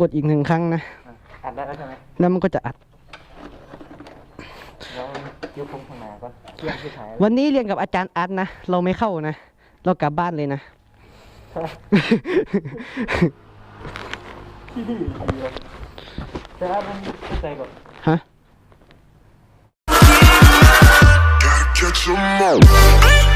กดอีกหนึ่งครั้งนะอัดได้แล้วใช่ไหมแล้วมันก็จะอัดแล้วยุบพุงข้างหน้าก่อนเที่ยงที่ถ่ายวันนี้เรียนกับอาจารย์อัดนะเราไม่เข้านะ เรากลับบ้านเลยนะที่ดื้อดีเลยแต่อัดมันเข้าใจก่อนฮะ Gotta catch 'em all.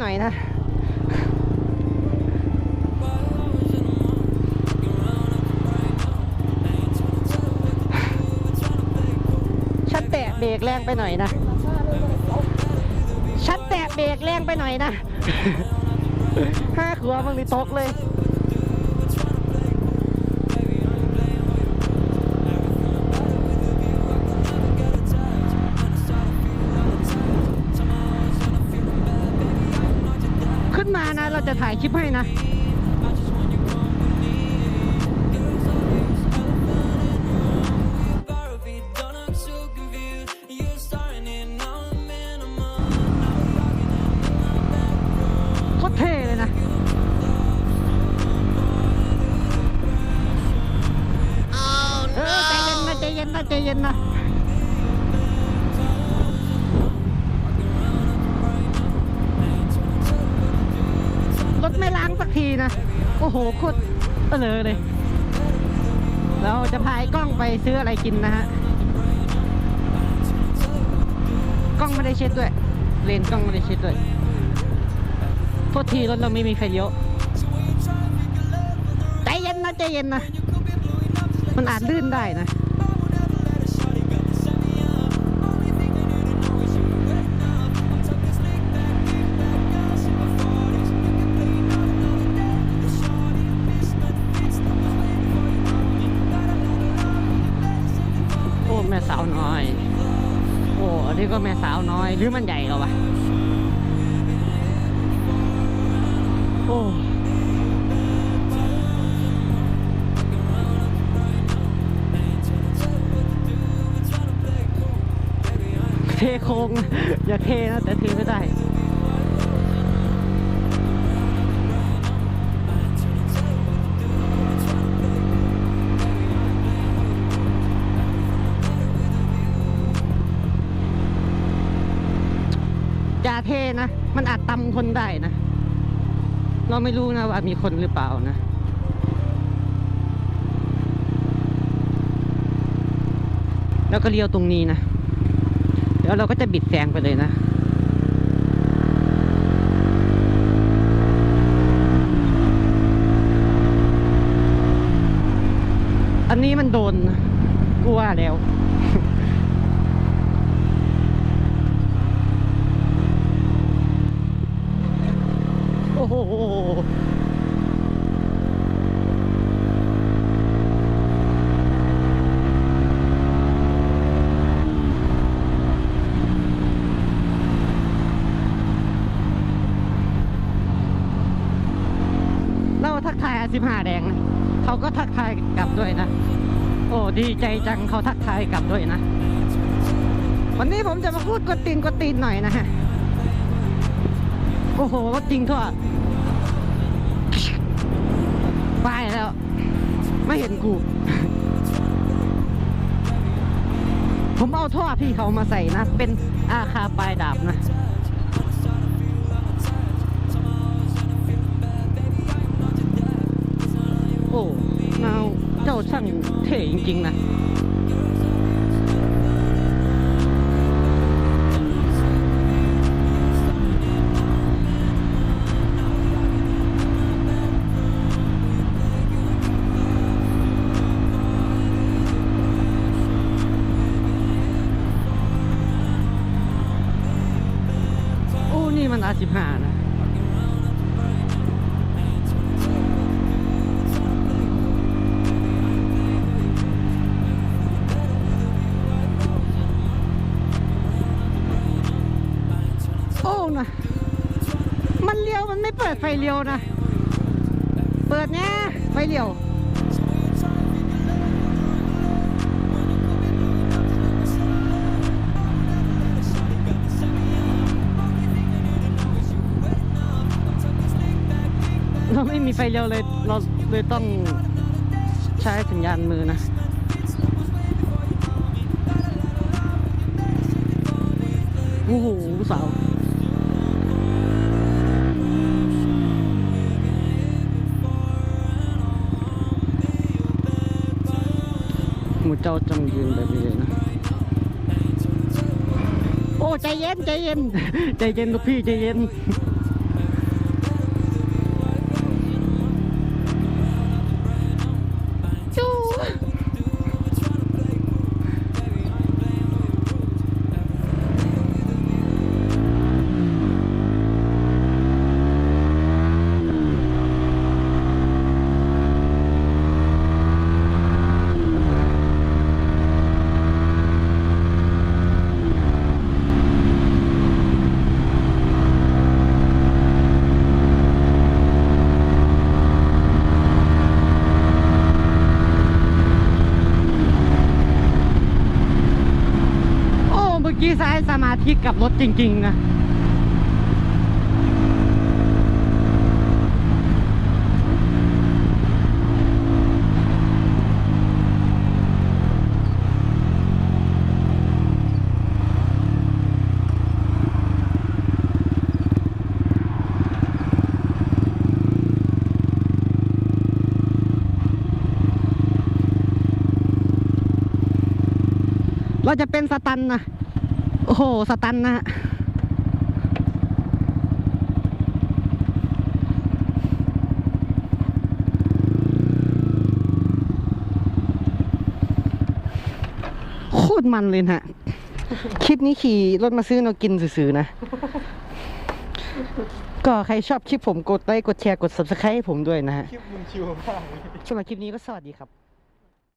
หน่อยนะชัดแตะเบรกแรงไปหน่อยนะชัดแตะเบรกแรงไปหน่อยนะห้าขัวมันมีตกเลย คลิปให้นะโคตรเท่เลยนะเออใจเย็นนะใจเย็นนะใจเย็นนะ ทีนะ โอ้โหโคตรเออเลย เราจะพายกล้องไปซื้ออะไรกินนะฮะ กล้องไม่ได้เช็ดด้วย เลนกล้องไม่ได้เช็ดด้วยโทษทีรถเราไม่มีไฟเลี้ยวใจเย็นนะใจเย็นนะ มันอาจลื่นได้นะ ก็แม่สาวน้อย หรือมันใหญ่กว่าวะโอ้เทโค้งอย่าเทนะแต่เทไม่ได้ เทนะ มันอาจตำคนได้นะ เราไม่รู้นะว่ามีคนหรือเปล่านะแล้วก็เลี้ยวตรงนี้นะ เดี๋ยวเราก็จะบิดแซงไปเลยนะอันนี้มันโดนนะกูว่าแล้ว โหเราทักทายอาสิบห้าแดงนะเขาก็ทักทายกลับด้วยนะ โอ้ดีใจจังเขาทักทายกลับด้วยนะ วันนี้ผมจะมาพูดกดตีนกดตีนหน่อยนะฮะ โอ้โหรถจริงทั่วไปแล้ว ไม่เห็นกู ผมเอาท่อพี่เขามาใส่นะ เป็นอาคาปลายดาบนะโอ้นาเจ้าช่างเท่จริงๆนะ สิบห้านะโอ้นะมันเลี้ยวมันไม่เปิดไฟเลี้ยวนะ เปิดเนี่ยไฟเลี้ยว เราไม่มีไฟเลี้ยวเลยเราเลยต้องใช้สัญญาณมือนะโอ้โหสาวหมูเจ้าจงยืนแบบนี้เลยนะ โอ้ ใจเย็น ใจเย็น ใจเย็นลูกพี่ ใจเย็น เมื่ใช้สมาธิกับรถจริง ๆ นะเราจะเป็นสตันนะ โอ้โห สตันนะฮะโคตรมันเลยนะฮะ คลิปนี้ขี่รถมาซื้อเรากินสื่อๆนะ ก็ใครชอบคลิปผมกดไลค์กดแชร์กด subscribe ให้ผมด้วยนะฮะ คลิปมึงชิวมากเลย สำหรับคลิปนี้ก็สวัสดีครับ